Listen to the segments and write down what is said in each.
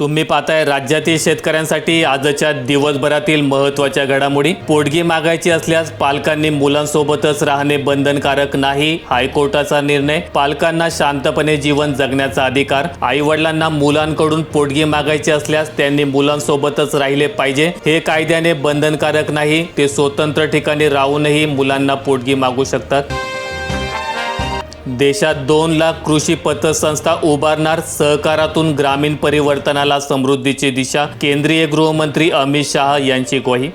तुम्ही पाहताय राज्यातील शेतकऱ्यांसाठी आजच्या दिवसभरातील महत्त्वाच्या घडामोडी. पोटगी मागायची असल्यास पालकांनी मुलांसोबतच राहणे बंधनकारक नाही. हायकोर्टाचा निर्णय पालकांना शांतपणे जीवन जगण्याचा अधिकार. आई वडिलांना मुलांकडून पोटगी मागायची असल्यास त्यांनी मुलांसोबतच राहिले पाहिजे. हे कायद्याने बंधनकारक नाही ते स्वतंत्र ठिकाणी राहूनही मुलांना पोटगी मागू शकतात. देशात दोन लाख कृषी पतसंस्था उभारणार सहकारातून ग्रामीण परिवर्तनाला समृद्धीची दिशा केंद्रीय गृहमंत्री अमित शहा यांची ग्वाही.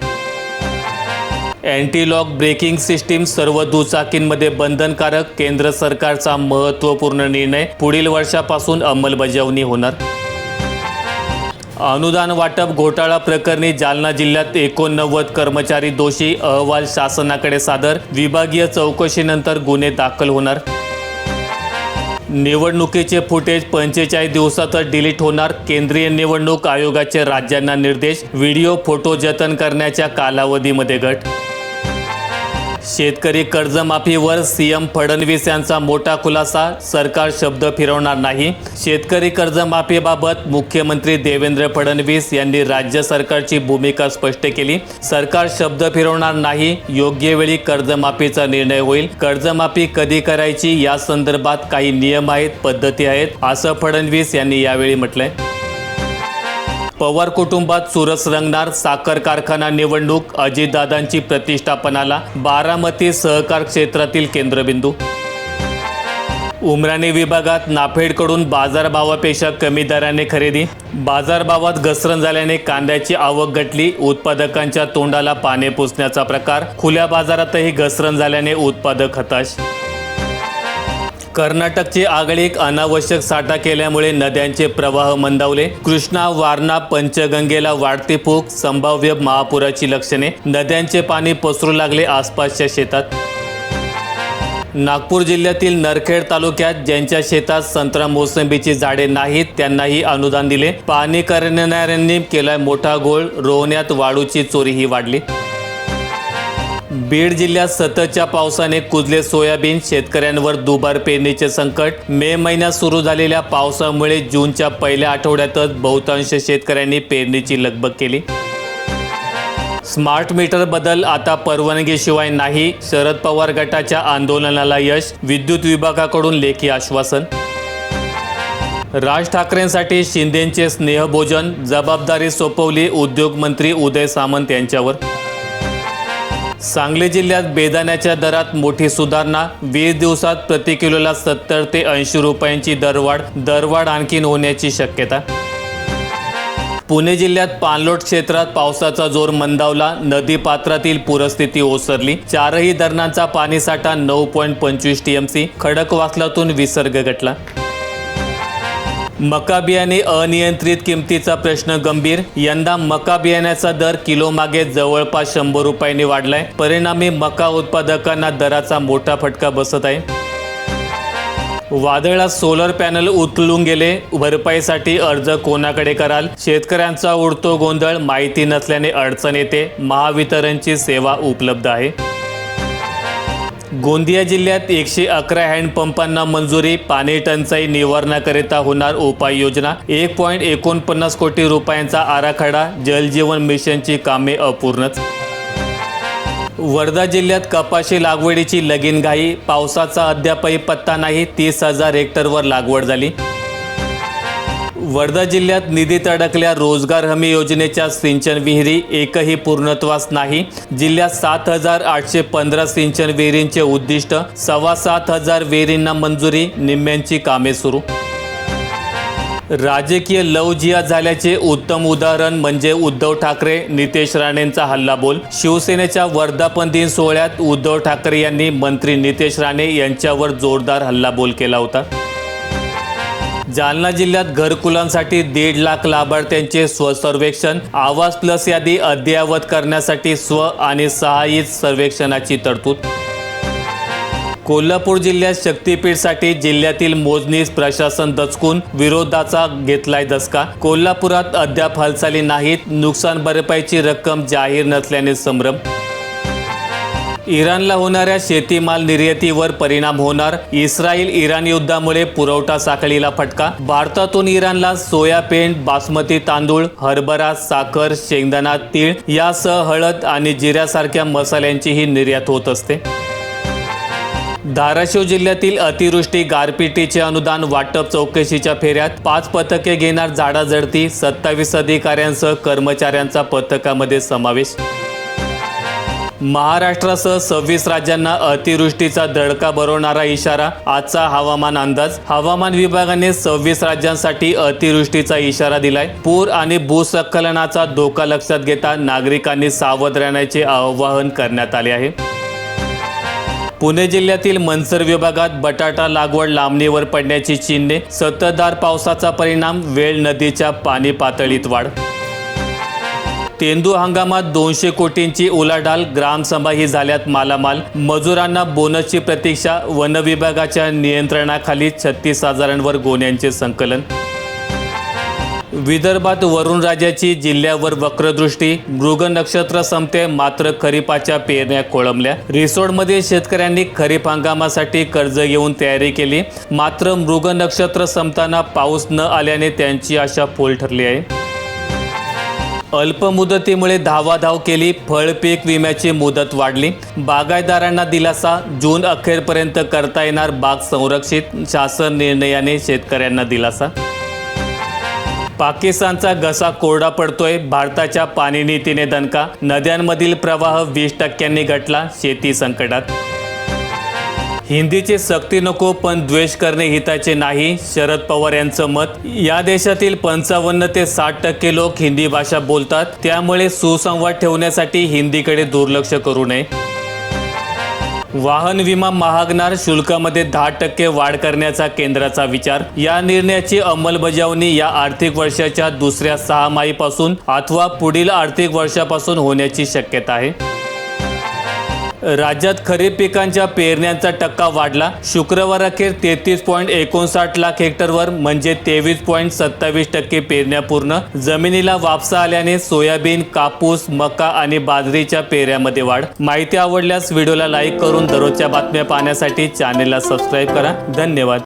अँटीलॉक ब्रेकिंग सिस्टीम सर्व दुचाकींमध्ये बंधनकारक केंद्र सरकारचा महत्त्वपूर्ण निर्णय पुढील वर्षापासून अंमलबजावणी होणार. अनुदान वाटप घोटाळा प्रकरणी जालना जिल्ह्यात एकोणनव्वद कर्मचारी दोषी अहवाल शासनाकडे सादर विभागीय चौकशीनंतर गुन्हे दाखल होणार. निवडणुकीचे फुटेज पंचेचाळीस दिवसातच डिलीट होणार. केंद्रीय निवडणूक आयोगाचे राज्यांना निर्देश. व्हिडिओ फोटो जतन करण्याच्या कालावधीमध्ये घट शेतकरी कर्जमाफीवर सीएम फडणवीस यांचा मोठा खुलासा सरकार शब्द फिरवणार नाही. शेतकरी कर्जमाफीबाबत मुख्यमंत्री देवेंद्र फडणवीस यांनी राज्य सरकारची भूमिका स्पष्ट केली. सरकार शब्द फिरवणार नाही योग्य वेळी कर्जमाफीचा निर्णय होईल. कर्जमाफी कधी करायची या संदर्भात काही नियम आहेत पद्धती आहेत असं फडणवीस यांनी यावेळी म्हटलंय. पवार कुटुंबात चुरस रंगणार साखर कारखाना निवडणूक अजितदादांची प्रतिष्ठापनाला बारामती सहकार क्षेत्रातील केंद्रबिंदू. उमराणे विभागात नाफेडकडून बाजारभावापेक्षा कमी दराने खरेदी. बाजारभावात घसरण झाल्याने कांद्याची आवक घटली उत्पादकांच्या तोंडाला पाने पुसण्याचा प्रकार. खुल्या बाजारातही घसरण झाल्याने उत्पादक हताश. कर्नाटकची आगळीक अनावश्यक साठा केल्यामुळे नद्यांचे प्रवाह मंदावले. कृष्णा वारणा पंचगंगेला वाढती फूक संभाव्य महापुराची लक्षणे. नद्यांचे पाणी पसरू लागले आसपासच्या शेतात. नागपूर जिल्ह्यातील नरखेड तालुक्यात ज्यांच्या शेतात संत्रा मोसंबीची झाडे नाहीत त्यांनाही अनुदान दिले. पाणी करणाऱ्यांनी केलाय मोठा गोळ रोवण्यात वाळूची चोरीही वाढली. बीड जिल्ह्यात सततच्या पावसाने कुजले सोयाबीन शेतकऱ्यांवर दुबार पेरणीचे संकट. मे महिन्यात सुरू झालेल्या पावसामुळे जूनच्या पहिल्या आठवड्यातच बहुतांश शेतकऱ्यांनी पेरणीची लगबग केली. स्मार्ट मीटर बदल आता परवानगीशिवाय नाही. शरद पवार गटाच्या आंदोलनाला यश विद्युत विभागाकडून लेखी आश्वासन. राज ठाकरेंसाठी शिंदेचे स्नेहभोजन जबाबदारी सोपवली उद्योगमंत्री उदय सामंत यांच्यावर. सांगली जिल्ह्यात बेदाण्याच्या दरात मोठी सुधारणा. वीस दिवसात प्रति किलोला सत्तर ते ऐंशी रुपयांची दरवाढ. दरवाढ आणखीन होण्याची शक्यता. पुणे जिल्ह्यात पाणलोट क्षेत्रात पावसाचा जोर मंदावला. नदी पात्रातील पूरस्थिती ओसरली. चारही धरणांचा पाणीसाठा नऊ पॉईंट पंचवीस टीएमसी. खडकवासलातून विसर्ग घटला. मका बियाणे अनियंत्रित किमतीचा प्रश्न गंभीर. यंदा मका बियाण्याचा दर किलो मागे जवळपास शंभर रुपयांनी वाढलाय. परिणामी मका उत्पादकांना दराचा मोठा फटका बसत आहे. वादळात सोलर पॅनल उचलून गेले. भरपाईसाठी अर्ज कोणाकडे कराल? शेतकऱ्यांचा उडतो गोंधळ माहिती नसल्याने अडचण येते. महावितरणची सेवा उपलब्ध आहे. गोंदिया जिल्ह्यात एकशे अकरा हँडपंपांना मंजुरी पाणी टंचाई निवारणाकरिता होणार उपाययोजना एक पॉईंट एकोणपन्नास कोटी रुपयांचा आराखडा जलजीवन मिशनची कामे अपूर्णच. वर्धा जिल्ह्यात कपाशी लागवडीची लगीनघाई पावसाचा अद्यापही पत्ता नाही तीस हजार हेक्टरवर लागवड झाली. वर्धा जिल्ह्यात निधीत अडकल्या रोजगार हमी योजनेच्या सिंचन विहिरी एकही पूर्णत्वास नाही. जिल्ह्यात सात हजार आठशे पंधरा सिंचन विहिरींचे उद्दिष्ट सव्वा सात हजार विहिरींना मंजुरी निम्म्यांची कामे सुरू. राजकीय लवजिया झाल्याचे उत्तम उदाहरण म्हणजे उद्धव ठाकरे नितेश राणेंचा हल्लाबोल. शिवसेनेच्या वर्धापन दिन सोहळ्यात उद्धव ठाकरे यांनी मंत्री नितेश राणे यांच्यावर जोरदार हल्लाबोल केला होता. जालना जिल्ह्यात घरकुलांसाठी दीड लाख लाभार्थ्यांचे स्वसर्वेक्षण आवाज प्लस यादी अद्ययावत करण्यासाठी स्व आणि सहाय्यित सर्वेक्षणाची तरतूद. कोल्हापूर जिल्ह्यात शक्तीपीठसाठी जिल्ह्यातील मोजणीस प्रशासन दचकून विरोधाचा घेतलाय दसका. कोल्हापुरात अद्याप हालचाली नाहीत नुकसान भरपाईची रक्कम जाहीर नसल्याने संभ्रम. इराणला होणाऱ्या शेतीमाल निर्यातीवर परिणाम होणार. इस्रायल इराण युद्धामुळे पुरवठा साखळीला फटका. भारतातून इराणला सोयाबीन बासमती तांदूळ हरभरा साखर शेंगदाणा तीळ यासह हळद आणि जिऱ्यासारख्या मसाल्यांचीही निर्यात होत असते. धाराशिव जिल्ह्यातील अतिवृष्टी गारपिटीचे अनुदान वाटप चौकशीच्या फेऱ्यात. पाच पथके घेणार झाडाझडती सत्तावीस अधिकाऱ्यांसह कर्मचाऱ्यांचा पथकामध्ये समावेश. महाराष्ट्रासह सव्वीस राज्यांना अतिवृष्टीचा दडका बरवणारा इशारा आजचा हवामान अंदाज. हवामान विभागाने सव्वीस राज्यांसाठी अतिवृष्टीचा इशारा दिलाय. पूर आणि भूसंकलनाचा धोका लक्षात घेता नागरिकांनी सावध राहण्याचे आवाहन करण्यात आले आहे. पुणे जिल्ह्यातील मनसर विभागात बटाटा लागवड लांबणीवर पडण्याची चिन्हे सततधार पावसाचा परिणाम वेळ नदीच्या पाणी पातळीत वाढ तेंदू हंगामात दोनशे कोटींची उलाढाल ग्रामसभा ही झाल्यात मालामाल. मजुरांना बोनसची प्रतीक्षा वन विभागाच्या नियंत्रणाखाली छत्तीस हजारांवर गोण्यांचे संकलन. विदर्भात वरुणराजाची जिल्ह्यावर वक्रदृष्टी मृग नक्षत्र संपते मात्र खरीपाच्या पेरण्या कोळंबल्या रिसोडमध्ये शेतकऱ्यांनी खरीप हंगामासाठी कर्ज घेऊन तयारी केली. मात्र मृग नक्षत्र संपताना पाऊस न आल्याने त्यांची आशा फोल ठरली आहे. अल्पमुदतीमुळे धावाधाव केली फळपीक विम्याची मुदत वाढली. बागायतदारांना दिलासा जून अखेरपर्यंत करता येणार बाग संरक्षित शासन निर्णयाने शेतकऱ्यांना दिलासा. पाकिस्तानचा घसा कोरडा पडतोय भारताच्या पाणी नीतीने दणका. नद्यांमधील प्रवाह वीस टक्क्यांनी घटला शेती संकटात. हिंदीची सक्ती नको पण द्वेष करणे हिताचे नाही शरद पवार यांचं मत. या देशातील पंचावन्न ते साठ टक्के लोक हिंदी भाषा बोलतात त्यामुळे सुसंवाद ठेवण्यासाठी हिंदीकडे दुर्लक्ष करू नये. वाहन विमा महागणार शुल्कामध्ये दहा टक्के वाढ करण्याचा केंद्राचा विचार. या निर्णयाची अंमलबजावणी या आर्थिक वर्षाच्या दुसऱ्या सहामाहीपासून अथवा पुढील आर्थिक वर्षापासून होण्याची शक्यता आहे. राज्यात खरीप पिकांच्या पेरण्यांचा टक्का वाढला. शुक्रवार अखेर तेहतीस पॉईंट एकोणसाठ लाख हेक्टरवर म्हणजे तेवीस पॉईंट सत्तावीस टक्के पेरण्या पूर्ण. जमिनीला वापसा आल्याने सोयाबीन कापूस मका आणि बाजरीच्या पेऱ्यामध्ये वाढ. माहिती आवडल्यास व्हिडिओला लाईक करून दररोजच्या बातम्या पाहण्यासाठी चॅनेलला सबस्क्राईब करा. धन्यवाद.